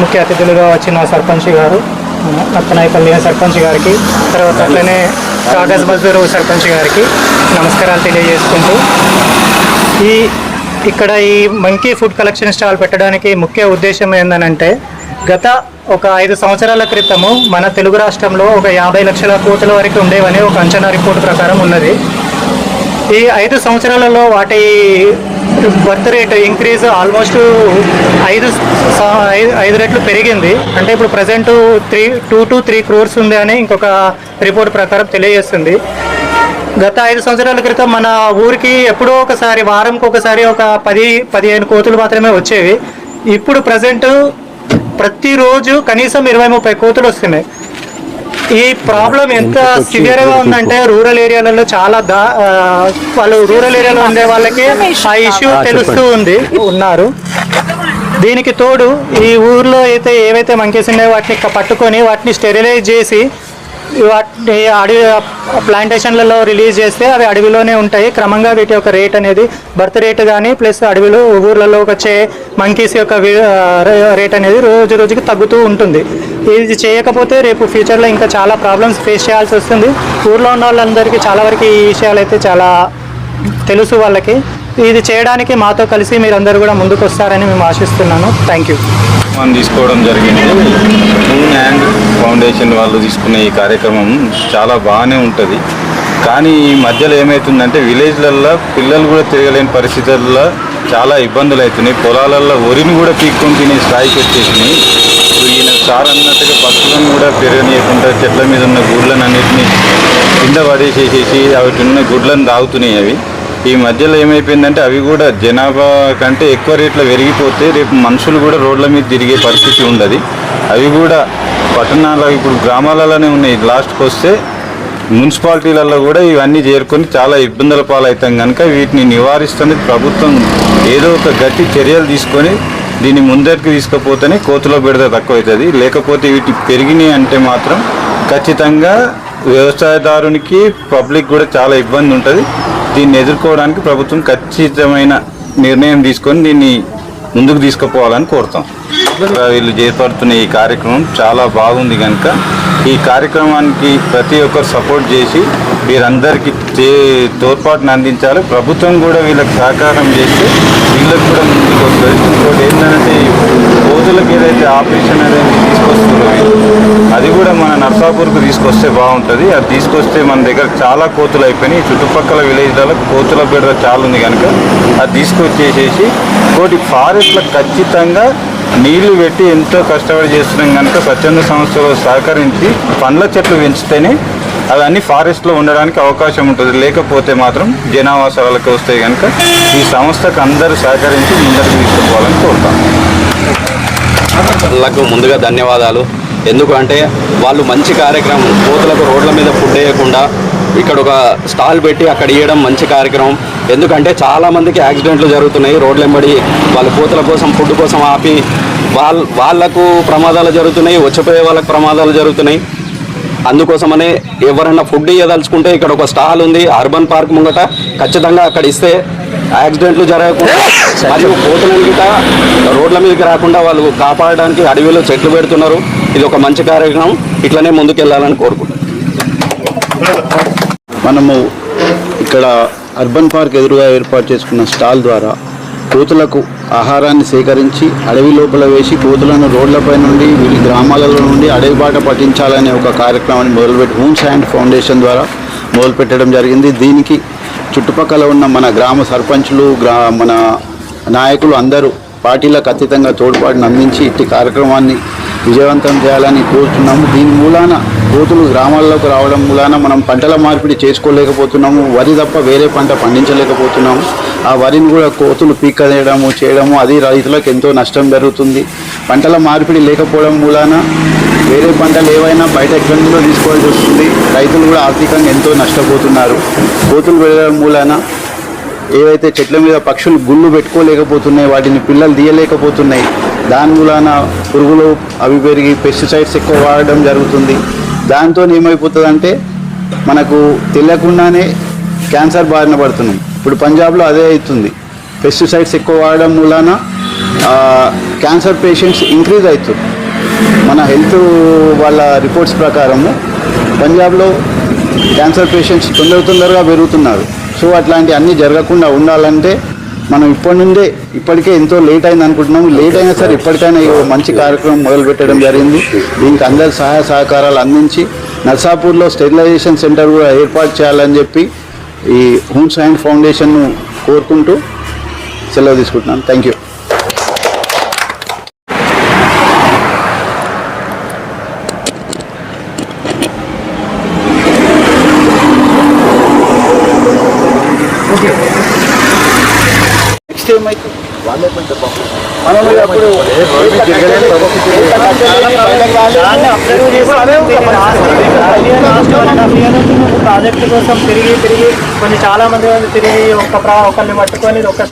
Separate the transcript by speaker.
Speaker 1: ముఖ్య అతిథులుగా వచ్చిన సర్పంచ్ గారు నత్తనాయపల్లి సర్పంచ్ గారికి తర్వాత అట్లనే కాగజ్ మజ్దూరు సర్పంచ్ గారికి నమస్కారాలు తెలియజేసుకుంటూ ఈ ఇక్కడ ఈ మంకీ ఫుడ్ కలెక్షన్ స్టాల్ పెట్టడానికి ముఖ్య ఉద్దేశం ఏంటనంటే గత ఒక ఐదు సంవత్సరాల క్రితము మన తెలుగు రాష్ట్రంలో ఒక యాభై లక్షల కోట్ల వరకు ఉండేవని ఒక అంచనా రిపోర్ట్ ప్రకారం ఉన్నది. ఈ ఐదు సంవత్సరాలలో వాటి బర్త్ రేట్ ఇంక్రీజ్ ఆల్మోస్ట్ ఐదు స- ఐదు- ఐదు రెట్లు పెరిగింది. అంటే ఇప్పుడు present three two to three crores ఉంది అని ఇంకొక రిపోర్ట్ ప్రకారం తెలియజేస్తుంది. గత ఐదు సంవత్సరాల క్రితం మన ఊరికి ఎప్పుడో ఒకసారి వారంకి ఒకసారి ఒక పది పదిహేను కోతులు మాత్రమే వచ్చేవి. ఇప్పుడు ప్రజెంట్ ప్రతిరోజు కనీసం ఇరవై ముప్పై కోతులు వస్తున్నాయి. ఈ ప్రాబ్లం ఎంత సివియర్గా ఉందంటే రూరల్ ఏరియాలలో చాలా వాళ్ళు రూరల్ ఏరియాలో ఉండే వాళ్ళకి ఆ ఇష్యూ తెలుస్తూ ఉంది ఉన్నారు. దీనికి తోడు ఈ ఊర్లో అయితే ఏవైతే మంకీస్ ఉన్నాయో వాటిని పట్టుకొని వాటిని స్టెరిలైజ్ చేసి వాటిని అడవి ప్లాంటేషన్లలో రిలీజ్ చేస్తే అవి అడవిలోనే ఉంటాయి. క్రమంగా వీటి యొక్క రేట్ అనేది బర్త్ రేట్ కానీ ప్లస్ అడవిలో ఊర్లలో వచ్చే మంకీస్ యొక్క రేట్ అనేది రోజు రోజుకి తగ్గుతూ ఉంటుంది. ఇది చేయకపోతే రేపు ఫ్యూచర్లో ఇంకా చాలా ప్రాబ్లమ్స్ ఫేస్ చేయాల్సి వస్తుంది. ఊర్లో ఉన్న వాళ్ళందరికీ చాలా వరకు ఈ విషయాలు అయితే చాలా తెలుసు వాళ్ళకి. ఇది చేయడానికి మాతో కలిసి మీరందరూ కూడా ముందుకు వస్తారని మేము ఆశిస్తున్నాను. థ్యాంక్ యూ
Speaker 2: మనం తీసుకోవడం జరిగింది. మూన్ హ్యాండ్ ఫౌండేషన్ వాళ్ళు తీసుకునే ఈ కార్యక్రమం చాలా బాగానే ఉంటుంది. కానీ ఈ మధ్యలో ఏమవుతుందంటే విలేజ్లల్లో పిల్లలు కూడా తిరగలేని పరిస్థితుల్లో చాలా ఇబ్బందులు అవుతున్నాయి పొలాలల్లో వరిని కూడా పీక్కొని తినే స్థాయికి వచ్చేసినాయి. సార్ అన్నట్టుగా పక్షులను కూడా పెరగనీయకుండా చెట్ల మీద ఉన్న గుడ్లను అన్నిటిని కింద పడేసేసేసి వాటి ఉన్న గుడ్లను తాగుతున్నాయి అవి. ఈ మధ్యలో ఏమైపోయిందంటే అవి కూడా జనాభా కంటే ఎక్కువ రేట్లో పెరిగిపోతే రేపు మనుషులు కూడా రోడ్ల మీద తిరిగే పరిస్థితి ఉండదు. అవి కూడా పట్టణాల్లో ఇప్పుడు గ్రామాలలోనే ఉన్నాయి. లాస్ట్కి వస్తే మున్సిపాలిటీలలో కూడా ఇవన్నీ చేరుకొని చాలా ఇబ్బందుల పాలవుతాం కనుక వీటిని నివారిస్తుంది ప్రభుత్వం. ఏదో ఒక గట్టి చర్యలు తీసుకొని దీన్ని ముందరికి తీసుకుపోతేనే కోతులో పెడితే తక్కువ అవుతుంది లేకపోతే వీటి పెరిగినాయి అంటే మాత్రం ఖచ్చితంగా వ్యవసాయదారునికి పబ్లిక్ కూడా చాలా ఇబ్బంది ఉంటుంది. దీన్ని ఎదుర్కోవడానికి ప్రభుత్వం ఖచ్చితమైన నిర్ణయం తీసుకొని దీన్ని ముందుకు తీసుకుపోవాలని కోరుతాం. వీళ్ళు చేపడుతున్న ఈ కార్యక్రమం చాలా బాగుంది కనుక ఈ కార్యక్రమానికి ప్రతి ఒక్కరు సపోర్ట్ చేసి వీరందరికీ చే తోడ్పాటును అందించాలి. ప్రభుత్వం కూడా వీళ్ళకి సహకారం చేస్తే వీళ్ళకి కూడా ముందుకు వస్తుంది. ఇంకోటి ఏంటంటే రోజులకు ఏదైతే ఆపరేషన్ అనేది తీసుకొస్తున్నారో అది కూడా మన నర్సాపూర్కు తీసుకొస్తే బాగుంటుంది. అది తీసుకొస్తే మన దగ్గర చాలా కోతులు అయిపోయినాయి. చుట్టుపక్కల విలేజ్లలో కోతుల బిడ్డ చాలా ఉంది కనుక అది తీసుకొచ్చేసేసి కోటి ఫారెస్ట్లకు ఖచ్చితంగా నీళ్ళు పెట్టి ఎంతో కష్టపడి చేస్తున్నాం కనుక స్వచ్ఛంద సంస్థలు సహకరించి పండ్ల చెట్లు పెంచితేనే అవన్నీ ఫారెస్ట్లో ఉండడానికి అవకాశం ఉంటుంది. లేకపోతే మాత్రం జనావాసాలకు వస్తే కనుక ఈ సంస్థకు అందరూ సహకరించి ముందరికి తీసుకుపోవాలని కోరుతాం.
Speaker 3: వాళ్ళకు ముందుగా ధన్యవాదాలు. ఎందుకంటే వాళ్ళు మంచి కార్యక్రమం కోతులకు రోడ్ల మీద ఫుడ్ వేయకుండా ఇక్కడ ఒక స్టాల్ పెట్టి అక్కడ ఇవ్వడం మంచి కార్యక్రమం. ఎందుకంటే చాలామందికి యాక్సిడెంట్లు జరుగుతున్నాయి. రోడ్లు వెంబడి వాళ్ళ కోతుల కోసం ఫుడ్ కోసం ఆపి వాళ్ళ వాళ్ళకు ప్రమాదాలు జరుగుతున్నాయి. వచ్చిపోయే వాళ్ళకు ప్రమాదాలు జరుగుతున్నాయి. అందుకోసమనే ఎవరైనా ఫుడ్ ఇవ్వదలుచుకుంటే ఇక్కడ ఒక స్టాల్ ఉంది అర్బన్ పార్క్ ముంగట. ఖచ్చితంగా అక్కడ ఇస్తే యాక్సిడెంట్లు జరగకుండా మరియు కోతులను గిట రోడ్ల మీదకి రాకుండా వాళ్ళు కాపాడడానికి అడవిలో చెట్లు పెడుతున్నారు. ఇది ఒక మంచి కార్యక్రమం. ఇట్లనే ముందుకెళ్ళాలని కోరుకుంటున్నాను
Speaker 4: మనము ఇక్కడ అర్బన్ పార్క్ ఎదురుగా ఏర్పాటు చేసుకున్న స్టాల్ ద్వారా కోతులకు ఆహారాన్ని సేకరించి అడవి లోపల వేసి కోతులను రోడ్లపై నుండి వీళ్ళ గ్రామాలలో నుండి అడవి బాట పట్టించాలనే ఒక కార్యక్రమాన్ని మొదలుపెట్టి హూమ్స్ హ్యాండ్ ఫౌండేషన్ ద్వారా మొదలుపెట్టడం జరిగింది. దీనికి చుట్టుపక్కల ఉన్న మన గ్రామ సర్పంచులు గ్రా మన నాయకులు అందరూ పార్టీలకు అతీతంగా తోడ్పాటును అందించి ఇట్టి కార్యక్రమాన్ని విజయవంతం చేయాలని కోరుతున్నాము దీని మూలాన కోతులు గ్రామాల్లోకి రావడం మూలాన మనం పంటల మార్పిడి చేసుకోలేకపోతున్నాము. వరి తప్ప వేరే పంట పండించలేకపోతున్నాము. ఆ వరిని కూడా కోతులు పీక్కదేయడము చేయడము అది రైతులకు ఎంతో నష్టం జరుగుతుంది. పంటల మార్పిడి లేకపోవడం మూలాన వేరే పంటలు ఏవైనా బయట ఎక్కడి నుండో తీసుకోవాల్సి వస్తుంది. రైతులు కూడా ఆర్థికంగా ఎంతో నష్టపోతున్నారు. కోతులు వెళ్ళడం మూలాన ఏవైతే చెట్ల మీద పక్షులు గుళ్ళు పెట్టుకోలేకపోతున్నాయి వాటిని పిల్లలు తీయలేకపోతున్నాయి దాని మూలాన పురుగులు అవి పెరిగి పెస్టిసైడ్స్ ఎక్కువ వాడడం జరుగుతుంది. దాంతో ఏమైపోతుందంటే మనకు తెలియకుండానే క్యాన్సర్ బారిన పడుతున్నాం. ఇప్పుడు పంజాబ్లో అదే అవుతుంది. పెస్టిసైడ్స్ ఎక్కువ వాడడం మూలాన క్యాన్సర్ పేషెంట్స్ ఇంక్రీజ్ అవుతుంది మన హెల్త్ వాళ్ళ రిపోర్ట్స్ ప్రకారము పంజాబ్లో క్యాన్సర్ పేషెంట్స్ తొందర తొందరగా పెరుగుతున్నారు. సో అట్లాంటి అన్నీ జరగకుండా ఉండాలంటే మనం ఇప్పటి నుండే ఇప్పటికే ఎంతో లేట్ అయింది అనుకుంటున్నాం లేట్ అయినా సరే ఇప్పటికైనా ఈ మంచి కార్యక్రమం మొదలు పెట్టడం జరిగింది. దీనికి అందరి సహాయ సహకారాలు అందించి నర్సాపూర్లో స్టెరిలైజేషన్ సెంటర్ కూడా ఏర్పాటు చేయాలని చెప్పి ఈ హూన్స్ అండ్ ఫౌండేషన్ను కోరుకుంటూ సెలవు తీసుకుంటున్నాను. థ్యాంక్ యూ నెక్స్ట్ ఏమైతే వాళ్ళే కొంచెం మనం అప్పుడు
Speaker 1: ప్రాజెక్ట్ కోసం తిరిగి తిరిగి కొన్ని చాలా మంది తిరిగి ఒక ప్రా ఒకరిని పట్టుకొని ఒక